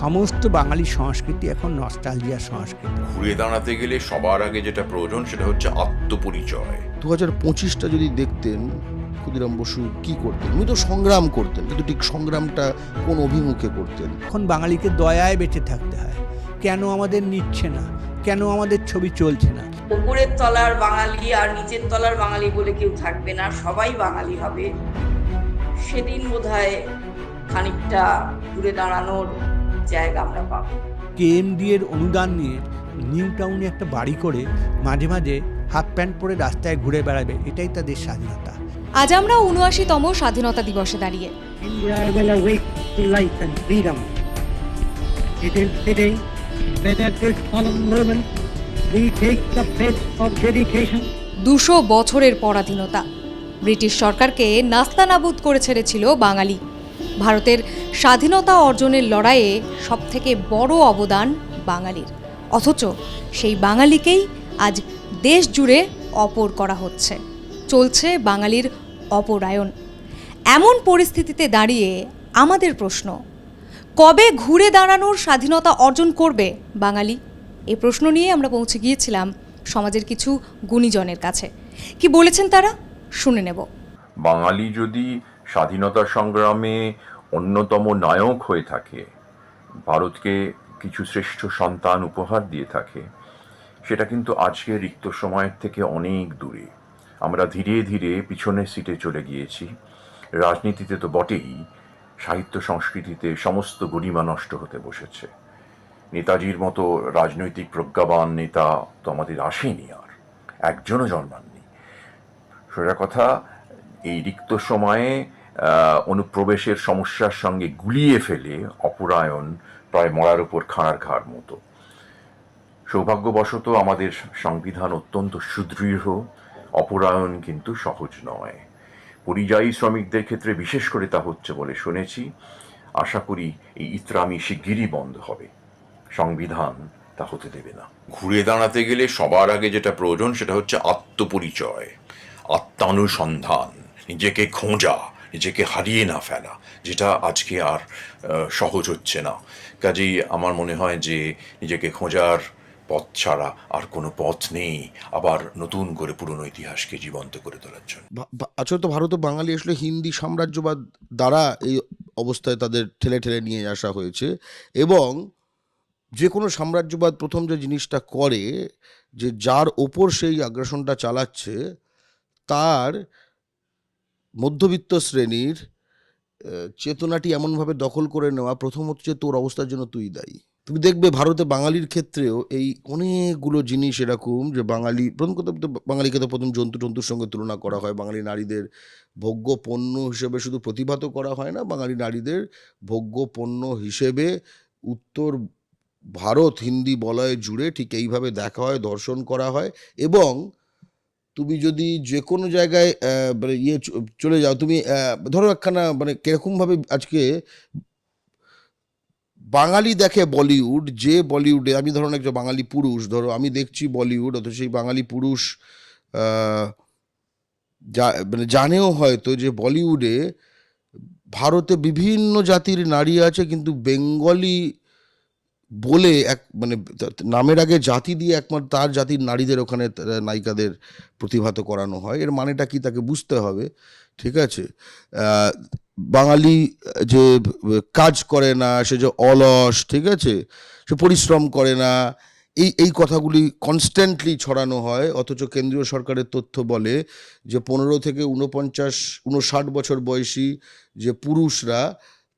সমস্ত বাঙালি সংস্কৃতি এখন নস্টালজিয়ার সংস্কৃতি। ঘুরে দাঁড়াতে গেলে সবার আগে যেটা প্রয়োজন সেটা হচ্ছে আত্মপরিচয়। দু হাজার পঁচিশটা যদি দেখতেন ক্ষুদিরাম বসু কি করতেন? উনি তো সংগ্রাম করতেন কিন্তু ঠিক সংগ্রামটা কোন অভিমুখে করতেন? এখন বাঙালিকে দয়ায় বেঁচে থাকতে হয়। কেন আমাদের নিচ্ছে না? কেন আমাদের ছবি চলছে না? উপরের তলার বাঙালি আর নিচের তলার বাঙালি বলে কেউ থাকবে না সবাই বাঙালি হবে। সেদিন বোধ হয় খানিকটা ঘুরে দাঁড়ানোর জায়গা আমরা পাবো। কেএমডি এর অনুদান নিয়ে নিউ টাউনে একটা বাড়ি করে মাঝে মাঝে হাফ প্যান্ট পরে রাস্তায় ঘুরে বেড়াবে এটাই তাদের স্বাধীনতা। আজ আমরা উনআশিতম স্বাধীনতা দিবসে দাঁড়িয়ে। দুশো বছরের পরাধীনতা। ব্রিটিশ সরকারকে নাস্তানাবুদ করে ছেড়েছিল বাঙালি। ভারতের স্বাধীনতা অর্জনের লড়াইয়ে সবথেকে বড় অবদান বাঙালির। অথচ সেই বাঙালিকেই আজ দেশ জুড়ে অপর করা হচ্ছে। চলছে বাঙালির অপরায়ণ। এমন পরিস্থিতিতে দাঁড়িয়ে আমাদের প্রশ্ন, কবে ঘুরে দাঁড়ানোর স্বাধীনতা অর্জন করবে বাঙালি? এ প্রশ্ন নিয়ে আমরা পৌঁছে গিয়েছিলাম সমাজের কিছু গুণীজনের কাছে। কি বলেছেন তারা? শুনে নেব। বাঙালি যদি স্বাধীনতা সংগ্রামে অন্যতম নায়ক হয়ে থাকে। ভারতকে কিছু শ্রেষ্ঠ সন্তান উপহার দিয়ে থাকে। সেটা কিন্তু আজকে রিক্ত সময়ের থেকে অনেক দূরে। আমরা ধীরে ধীরে পিছনের সিটে চলে গিয়েছি। রাজনীতিতে তো বটেই, সাহিত্য সংস্কৃতিতে সমস্ত গরিমা নষ্ট হতে বসেছে। নেতাজির মতো রাজনৈতিক প্রজ্ঞাবান নেতা তো আমাদের আসেনি আর, একজনও জন্মাননি। সোজা কথা, এই রিক্ত সময়ে অনুপ্রবেশের সমস্যার সঙ্গে গুলিয়ে ফেলে অপরায়ণ প্রায় মরার উপর খাঁড়ার ঘাড় মতো। সৌভাগ্যবশত আমাদের সংবিধান অত্যন্ত সুদৃঢ়, অপরায়ণ কিন্তু সহজ নয়। পরিযায়ী শ্রমিকদের ক্ষেত্রে বিশেষ করে তা হচ্ছে বলে শুনেছি। আশা করি এই ইত্রামি শিগগিরই বন্ধ হবে। সংবিধান তা হতে দেবে না। ঘুরে দাঁড়াতে গেলে সবার আগে যেটা প্রয়োজন সেটা হচ্ছে আত্মপরিচয়, আত্মানুসন্ধান, নিজেকে খোঁজা নিজেকে হারিয়ে না ফেলা, যেটা আজকে আর সহজ হচ্ছে না। কাজেই আমার মনে হয় যে নিজেকে খোঁজার পথ ছাড়া আর কোনো পথ নেই আবার নতুন করে পুরনো ইতিহাসকে জীবন্ত করে তোলার জন্য। ভা- ভা- আসলে তো ভারতে বাঙালি আসলে হিন্দি সাম্রাজ্যবাদ দ্বারা এই অবস্থায় তাদের ঠেলে ঠেলে নিয়ে আসা হয়েছে এবং যে কোনো সাম্রাজ্যবাদ প্রথম যে জিনিসটা করে, যে যার ওপর সেই আগ্রাসনটা চালাচ্ছে, তার মধ্যবিত্ত শ্রেণির চেতনাটি এমনভাবে দখল করে নেওয়া প্রথম হচ্ছে তোর অবস্থার জন্য তুই দায়ী। তুমি দেখবে ভারতে বাঙালির ক্ষেত্রেও এই অনেকগুলো জিনিস এরকম যে বাঙালি, প্রথম কথা তো বাঙালিকে তো প্রথম জন্তু টন্তুর সঙ্গে তুলনা করা হয়। বাঙালি নারীদের ভোগ্য পণ্য হিসেবে শুধু প্রতিভাত করা হয় না, বাঙালি নারীদের ভোগ্য পণ্য হিসেবে উত্তর ভারত হিন্দি বলয় জুড়ে ঠিক এইভাবে দেখা হয়, দর্শন করা হয় এবং তুমি যদি যে কোনো জায়গায় মানে ইয়ে চলে যাও, তুমি ধরো একখানা মানে কিরকমভাবে আজকে বাঙালি দেখে বলিউড, যে বলিউডে, আমি ধরুন একজন বাঙালি পুরুষ, ধরো আমি দেখছি বলিউড, অথচ সেই বাঙালি পুরুষ যা- মানে জানেও হয়তো যে বলিউডে ভারতে বিভিন্ন জাতির নারী আছে, কিন্তু বেঙ্গলি বলে এক মানে নামের আগে জাতি দিয়ে একমাত্র তার জাতির নারীদের ওখানে নায়িকাদের প্রতিভাত করানো হয়। এর মানেটা কি তাকে বুঝতে হবে, ঠিক আছে? বাঙালি যে কাজ করে না, সে যে অলস, ঠিক আছে? সে পরিশ্রম করে না, এই এই কথাগুলি কনস্ট্যান্টলি ছড়ানো হয়। অথচ কেন্দ্রীয় সরকারের তথ্য বলে যে পনেরো থেকে উনপঞ্চাশ উনষাট বছর বয়সী যে পুরুষরা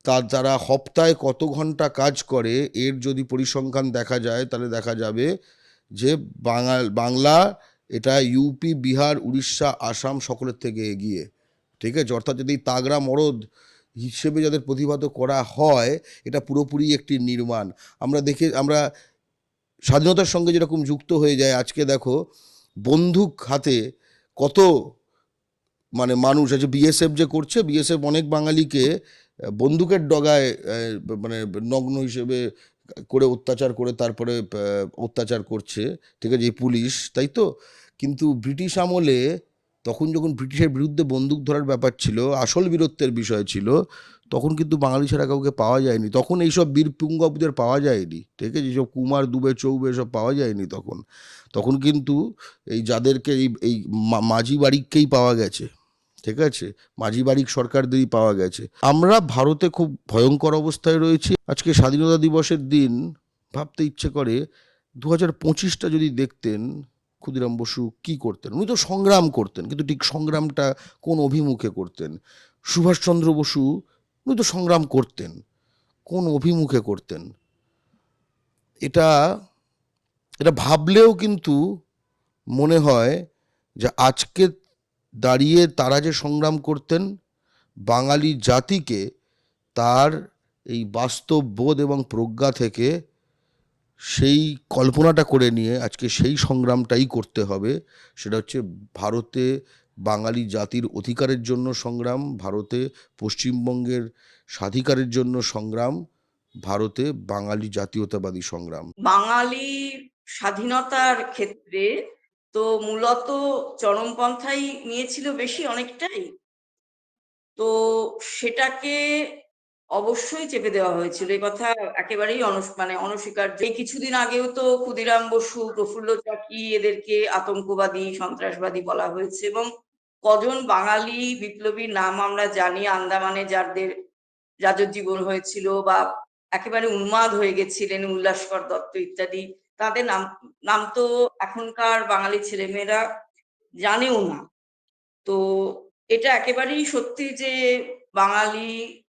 তার তারা হপ্তায় কত ঘণ্টা কাজ করে, এর যদি পরিসংখ্যান দেখা যায়, তাহলে দেখা যাবে যে বাঙাল, বাংলা, এটা ইউপি বিহার, উড়িষ্যা, আসাম সকলের থেকে এগিয়ে। ঠিক আছে? অর্থাৎ যদি তাগড়া মরদ হিসেবে যাদের প্রতিভাত করা হয়, এটা পুরোপুরি একটি নির্মাণ। আমরা দেখে, আমরা স্বাধীনতার সঙ্গে যেরকম যুক্ত হয়ে যায়, আজকে দেখো বন্দুক হাতে কত মানে মানুষ আছে। বিএসএফ যে করছে বিএসএফ অনেক বাঙালিকে বন্দুকের ডগায় মানে নগ্ন হিসেবে করে অত্যাচার করে তারপরে অত্যাচার করছে, ঠিক আছে, এই পুলিশ, তাই তো? কিন্তু ব্রিটিশ আমলে তখন যখন ব্রিটিশের বিরুদ্ধে বন্দুক ধরার ব্যাপার ছিল, আসল বীরত্বের বিষয় ছিল, তখন কিন্তু বাঙালি ছাড়া কাউকে পাওয়া যায়নি। তখন এইসব বীর পুঙ্গবদের পাওয়া যায়নি, ঠিক আছে, যেসব কুমার, দুবে, চৌবে সব পাওয়া যায়নি তখন। তখন কিন্তু এই যাদেরকে এই এই মাঝি বাড়িকেই পাওয়া গেছে। ঠিক আছে? মাঝি বাড়িক সরকারদেরই পাওয়া গেছে। আমরা ভারতে খুব ভয়ঙ্কর অবস্থায় রয়েছি। আজকে স্বাধীনতা দিবসের দিন, ভাবতে ইচ্ছে করে দু হাজার পঁচিশটা যদি দেখতেন, ক্ষুদিরাম বসু কি করতেন? উনি তো সংগ্রাম করতেন, কিন্তু ঠিক সংগ্রামটা কোন অভিমুখে করতেন? সুভাষচন্দ্র বসু, উনি তো সংগ্রাম করতেন। কোন অভিমুখে করতেন? এটা এটা ভাবলেও কিন্তু মনে হয় যে আজকে দাঁড়িয়ে তারা যে সংগ্রাম করতেন, বাঙালি জাতিকে তার এই বাস্তব বোধ এবং প্রজ্ঞা থেকে সেই কল্পনাটা করে নিয়ে আজকে সেই সংগ্রামটাই করতে হবে। সেটা হচ্ছে ভারতে বাঙালি জাতির অধিকারের জন্য সংগ্রাম, ভারতে পশ্চিমবঙ্গের স্বাধিকারের জন্য সংগ্রাম, ভারতে বাঙালি জাতীয়তাবাদী সংগ্রাম। বাঙালি স্বাধীনতার ক্ষেত্রে তো মূলত চরমপন্থাই নিয়েছিল বেশি অনেকটাই। তো সেটাকে অবশ্যই চেপে দেওয়া হয়েছিল। এই কথা একেবারেই মানে অনস্বীকার্য। এই কিছুদিন আগেও তো ক্ষুদিরাম বসু, প্রফুল্ল চাকি এদেরকে আতঙ্কবাদী, সন্ত্রাসবাদী বলা হয়েছে এবং কজন বাঙালি বিপ্লবীর নাম আমরা জানি, আন্দামানে যাদের যাজজ্জীবন হয়েছিল বা একেবারে উন্মাদ হয়ে গেছিলেন উল্লাসকর দত্ত ইত্যাদি তাদের নাম নাম তো এখনকার বাঙালি ছেলেমেয়েরা জানেও না। তো এটা একেবারেই সত্যি যে বাঙালি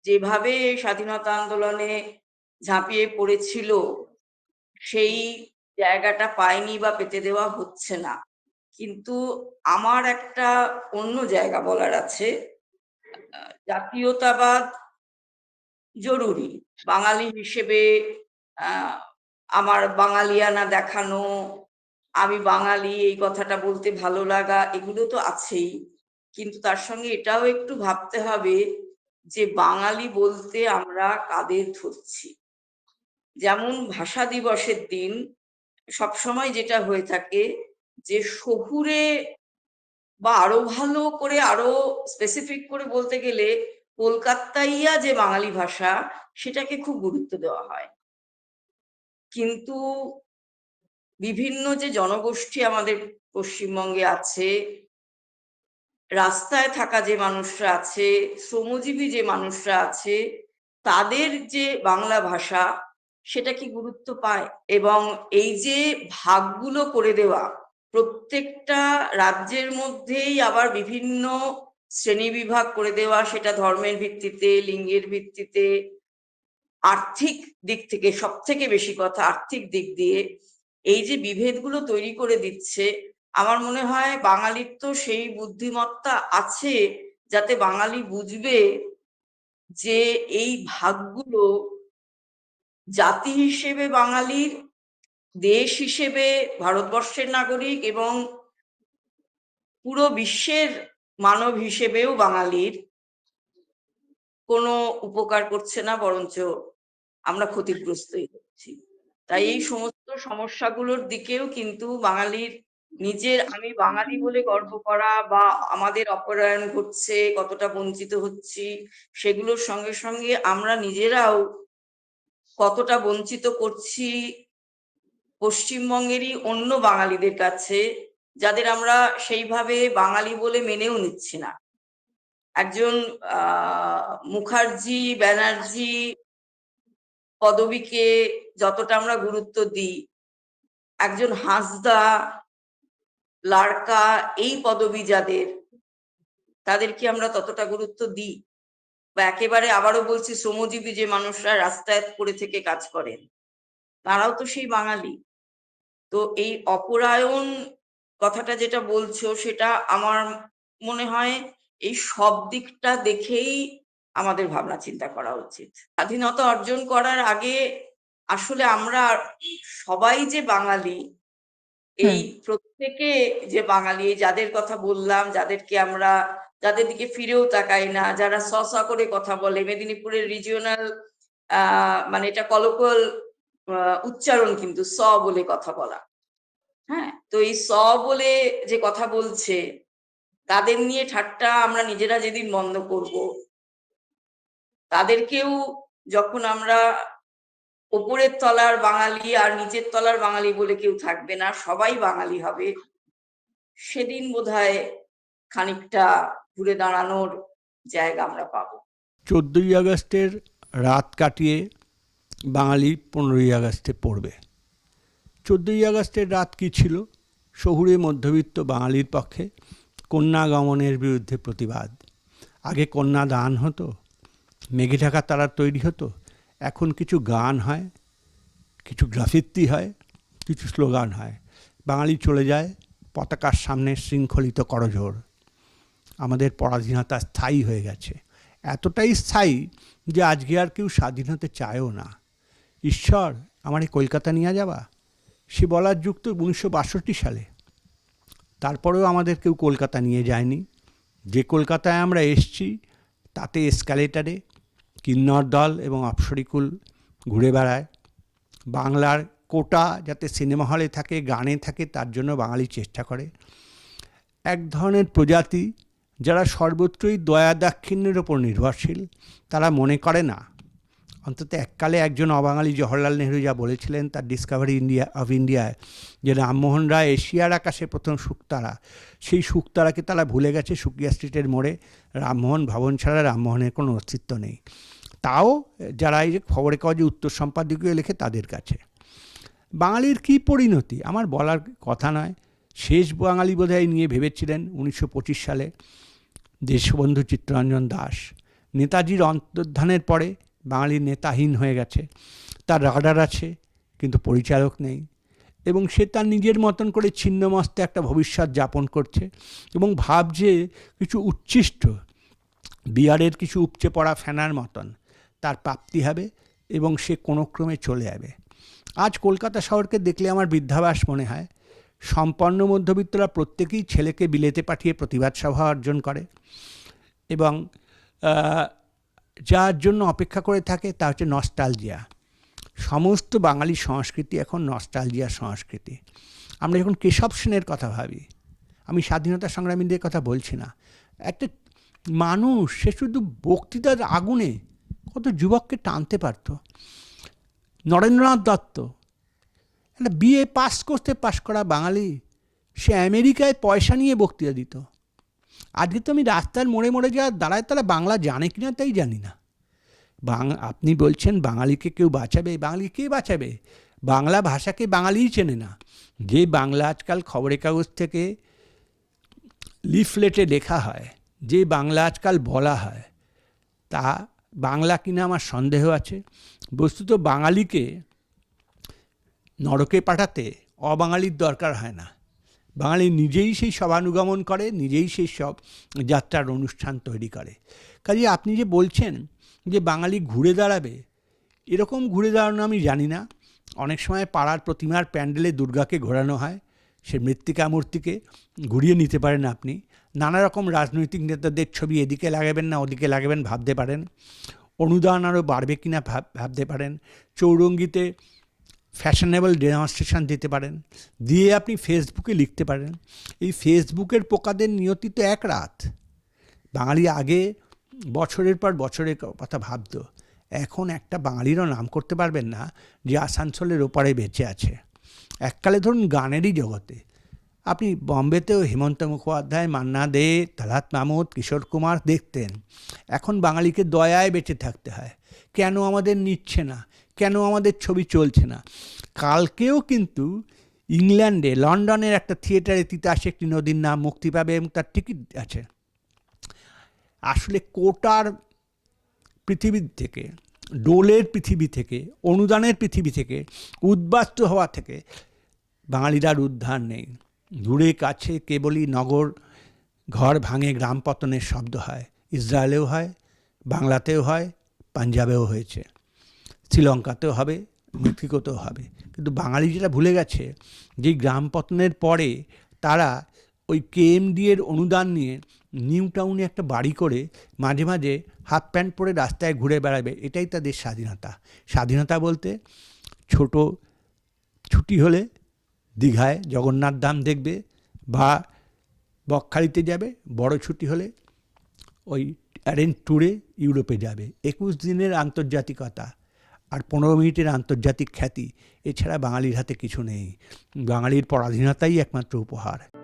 যেভাবে স্বাধীনতা আন্দোলনে ঝাঁপিয়ে পড়েছিল, সেই জায়গাটা পায়নি বা পেতে দেওয়া হচ্ছে না। কিন্তু আমার একটা অন্য জায়গা বলার আছে। জাতীয়তাবাদ জরুরি। বাঙালি হিসেবে আমার বাঙালিয়ানা দেখানো, আমি বাঙালি, এই কথাটা বলতে ভালো লাগা, এগুলো তো আছেই। কিন্তু তার সঙ্গে এটাও একটু ভাবতে হবে যে, বাঙালি বলতে আমরা কাদের ধরছি? যেমন ভাষা দিবসের দিন সবসময় যেটা হয়ে থাকে যে, শহুরে বা আরও ভালো করে, আরও স্পেসিফিক করে বলতে গেলে কলকাতাইয়া যে বাঙালি ভাষা, সেটাকে খুব গুরুত্ব দেওয়া হয়। কিন্তু বিভিন্ন যে জনগোষ্ঠী আমাদের পশ্চিমবঙ্গে আছে, রাস্তায় থাকা যে মানুষরা আছে, শ্রমজীবী যে মানুষরা আছে, তাদের যে বাংলা ভাষা, সেটা কি গুরুত্ব পায়? এবং এই যে ভাগগুলো করে দেওয়া, প্রত্যেকটা রাজ্যের মধ্যেই আবার বিভিন্ন শ্রেণি বিভাগ করে দেওয়া, সেটা ধর্মের ভিত্তিতে, লিঙ্গের ভিত্তিতে আর্থিক দিক থেকে সব থেকে বেশি কথা আর্থিক দিক দিয়ে এই যে বিভেদগুলো তৈরি করে দিচ্ছে, আমার মনে হয় বাঙালির তো সেই বুদ্ধিমত্তা আছে যাতে বাঙালি বুঝবে যে এই ভাগগুলো জাতি হিসেবে বাঙালির, দেশ হিসেবে ভারতবর্ষের নাগরিক এবং পুরো বিশ্বের মানব হিসেবেও বাঙালির কোনো উপকার করছে না, বরঞ্চ আমরা ক্ষতিগ্রস্তই হচ্ছি। তাই এই সমস্ত সমস্যাগুলোর দিকেও কিন্তু বাঙালির নিজের, আমি বাঙালি বলে গর্ব করা বা আমাদের অপরায়ণ ঘটছে, কতটা বঞ্চিত হচ্ছি, সেগুলোর সঙ্গে সঙ্গে আমরা নিজেরাও কতটা বঞ্চিত করছি পশ্চিমবঙ্গেরই অন্য বাঙালিদের কাছে, যাদের আমরা সেইভাবে বাঙালি বলে মেনেও নিচ্ছি না। একজন, আহ, মুখার্জি, ব্যানার্জি পদবীকে যতটা আমরা গুরুত্ব দিই, একজন হাঁসদা, লাড়কা, এই পদবী যাদের তাদের কি আমরা ততটা গুরুত্ব দিই। বা একেবারে আবারও বলছি, শ্রমজীবী যে মানুষরা রাস্তায় পড়ে থেকে কাজ করেন, তারাও তো সেই বাঙালি। তো এই অপরায়ণ কথাটা যেটা বলছো, সেটা আমার মনে হয় এই সব দিকটা দেখেই আমাদের ভাবনা চিন্তা করা উচিত। স্বাধীনতা অর্জন করার আগে আসলে আমরা সবাই যে বাঙালি এই প্রত্যেকে যে বাঙালি যাদের কথা বললাম যাদেরকে আমরা যাদের দিকে ফিরেও তাকাই না যারা স স করে কথা বলে মেদিনীপুরের রিজিওনাল আহ মানে এটা কলকল উচ্চারণ কিন্তু স বলে কথা বলা। হ্যাঁ? তো এই স বলে যে কথা বলছে তাদের নিয়ে ঠাট্টা আমরা নিজেরা যেদিন বন্ধ করব তাদেরকেও যখন আমরা ওপরের তলার বাঙালি আর নিচের তলার বাঙালি বলে কেউ থাকবে না, সবাই বাঙালি হবে। সেদিন বোধহয় খানিকটা ঘুরে দাঁড়ানোর জায়গা আমরা পাবো। চোদ্দোই আগস্টের রাত কাটিয়ে বাঙালি পনেরোই আগস্টে পড়বে। চোদ্দোই আগস্টের রাত কী ছিল? শহুরে মধ্যবিত্ত বাঙালির পক্ষে কন্যা গমনের বিরুদ্ধে প্রতিবাদ। আগে কন্যা দান হতো মেঘে ঢাকা তারা তৈরি হতো। এখন কিছু গান হয়, কিছু গ্রাফিত্তি হয়, কিছু স্লোগান হয়। বাঙালি চলে যায়, পতাকার সামনে শৃঙ্খলিত করজোড়। আমাদের পরাধীনতা স্থায়ী হয়ে গেছে। এতটাই স্থায়ী যে আজকে আর কেউ স্বাধীন হতে চায়ও না। ঈশ্বর, আমার এই কলকাতা নিয়ে যাবা? সে বলার যুক্ত উনিশশো বাষট্টি সালে। তারপরেও আমাদের কেউ কলকাতা নিয়ে যায়নি। যে কলকাতায় আমরা এসছি, তাতে এসকালেটারে কিন্নর দল এবং অপসরিকুল ঘুরে বেড়ায়। বাংলার কোটা যাতে সিনেমা হলে থাকে, গানে থাকে, তার জন্য বাঙালি চেষ্টা করে। এক ধরনের প্রজাতি যারা সর্বত্রই দয়া দাক্ষিণ্যের ওপর নির্ভরশীল, তারা মনে করে না। অন্তত এককালে একজন অবাঙালি জওহরলাল নেহরু যা বলেছিলেন তার ডিসকভারি ইন্ডিয়া অফ ইন্ডিয়ায় যে রামমোহন রায় এশিয়ার আকাশে প্রথম শুকতারা, সেই শুকতারাকে তারা ভুলে গেছে সুকিয়া স্ট্রিটের মোড়ে। রামমোহন ভবন ছাড়া রামমোহনের কোনো অস্তিত্ব নেই। তাও যারা এই যে খবরের কাগজে উত্তর সম্পাদকীয় লেখে তাদের কাছে। বাঙালির কী পরিণতি? আমার বলার কথা নয়। শেষ বাঙালি বোধহয় নিয়ে ভেবেছিলেন উনিশশো পঁচিশ সালে। দেশবন্ধু চিত্তরঞ্জন দাস। নেতাজির অন্তর্ধানের পরে বাঙালি নেতাহীন হয়ে গেছে। তার রাডার আছে, কিন্তু পরিচালক নেই। এবং সে তার নিজের মতন করে ছিন্নমস্তে একটা ভবিষ্যৎ যাপন করছে এবং ভাবছে কিছু উচ্ছিষ্ট বিয়ারের কিছু উপচে পড়া ফেনার মতন তার প্রাপ্তি হবে এবং সে কোনো ক্রমে চলে যাবে। আজ কলকাতা শহরকে দেখলে আমার বৃদ্ধাবাস মনে হয়। সম্পন্ন মধ্যবিত্তরা প্রত্যেকেই ছেলেকে বিলেতে পাঠিয়ে প্রতিবাদ সভা অর্জন করে এবং যার জন্য অপেক্ষা করে থাকে তা হচ্ছে নস্টালজিয়া সমস্ত বাঙালি সংস্কৃতি এখন নস্টালজিয়া সংস্কৃতি। আমরা যখন কেশব সেনের কথা ভাবি, আমি স্বাধীনতা সংগ্রামীদের কথা বলছি না, একটা মানুষ, সে শুধু বক্তৃতার আগুনে কত যুবককে টানতে পারত। নরেন্দ্রনাথ দত্ত, একটা বিএ পাস করতে পাস করা বাঙালি, সে আমেরিকায় পয়সা নিয়ে বক্তৃতা দিত। আজকে তো আমি রাস্তার মোড়ে মোড়ে যারা দাঁড়ায় তারা বাংলা জানে কি না তাই জানি না। বাং, আপনি বলছেন বাঙালিকে কেউ বাঁচাবে, বাঙালি কে বাঁচাবে? বাংলা ভাষাকে বাঙালিই চেনে না। যে বাংলা আজকাল খবরের কাগজ থেকে লিফলেটে লেখা হয়, যে বাংলা আজকাল বলা হয়, তা বাংলা কিনা আমার সন্দেহ আছে। বস্তুত বাঙালিকে নরকে পাঠাতে অবাঙালির দরকার হয় না। বাঙালি নিজেই সেই সভানুগমন করে, নিজেই সেই সব যাত্রার অনুষ্ঠান তৈরি করে। কাজে আপনি যে বলছেন যে বাঙালি ঘুরে দাঁড়াবে, এরকম ঘুরে দাঁড়ানো আমি জানি না। অনেক সময় পাড়ার প্রতিমার প্যান্ডেলে দুর্গাকে ঘোরানো হয়, সে মৃত্তিকা মূর্তিকে ঘুরিয়ে নিতে পারেন আপনি। নানা রকম রাজনৈতিক নেতাদের ছবি এদিকে লাগাবেন না ওদিকে লাগাবেন ভাবতে পারেন। অনুদান আরও বাড়বে কিনা ভাব, ভাবতে পারেন। চৌরঙ্গিতে ফ্যাশনেবল ডেমনস্ট্রেশন দিতে পারেন। দিয়ে আপনি ফেসবুকে লিখতে পারেন। এই ফেসবুকের পোকাদের নিয়তি তো এক রাত। বাঙালি আগে বছরের পর বছরের কথা ভাবতো। এখন একটা বাঙালিরও নাম করতে পারবেন না যে আসানসোলের ওপারে বেঁচে আছে। এককালে ধরুন গানেরই জগতে। আপনি বম্বেতেও হেমন্ত মুখোপাধ্যায়, মান্না দে, তালাত মাহমুদ কিশোর কুমার দেখতেন। এখন বাঙালিকে দয়ায় বেঁচে থাকতে হয়। কেন আমাদের নিচ্ছে না? কেন আমাদের ছবি চলছে না? কালকেও কিন্তু ইংল্যান্ডে, লন্ডনের একটা থিয়েটারে তিতাসে একটি নদীর নাম মুক্তি পাবে এবং তার টিকিট আছে। আসলে কোটার পৃথিবীর থেকে, ডোলের পৃথিবী থেকে, অনুদানের পৃথিবী থেকে, উদ্বাস্ত হওয়া থেকে বাঙালির আর উদ্ধার নেই। দূরে কাছে কেবলই নগর, ঘর ভাঙে গ্রাম পতনের শব্দ হয়। ইসরায়েলেও হয়, বাংলাতেও হয় পাঞ্জাবেও হয়েছে। শ্রীলঙ্কাতেও হবে, মেক্সিকোতেও হবে। কিন্তু বাঙালি যেটা ভুলে গেছে যে গ্রাম পতনের পরে তারা ওই কেএমডি এর অনুদান নিয়ে নিউ টাউনে একটা বাড়ি করে মাঝে মাঝে হাফ প্যান্ট পরে রাস্তায় ঘুরে বেড়াবে, এটাই তাদের স্বাধীনতা। স্বাধীনতা বলতে ছোট ছুটি হলে দীঘায় জগন্নাথ ধাম দেখবে বা বকখালিতে যাবে, বড় ছুটি হলে ওই অ্যারেঞ্জ ট্যুরে ইউরোপে যাবে। একুশ দিনের আন্তর্জাতিকতা আর পনেরো মিনিটের আন্তর্জাতিক খ্যাতি, এছাড়া বাঙালির হাতে কিছু নেই। বাঙালির পরাধীনতাই একমাত্র উপহার।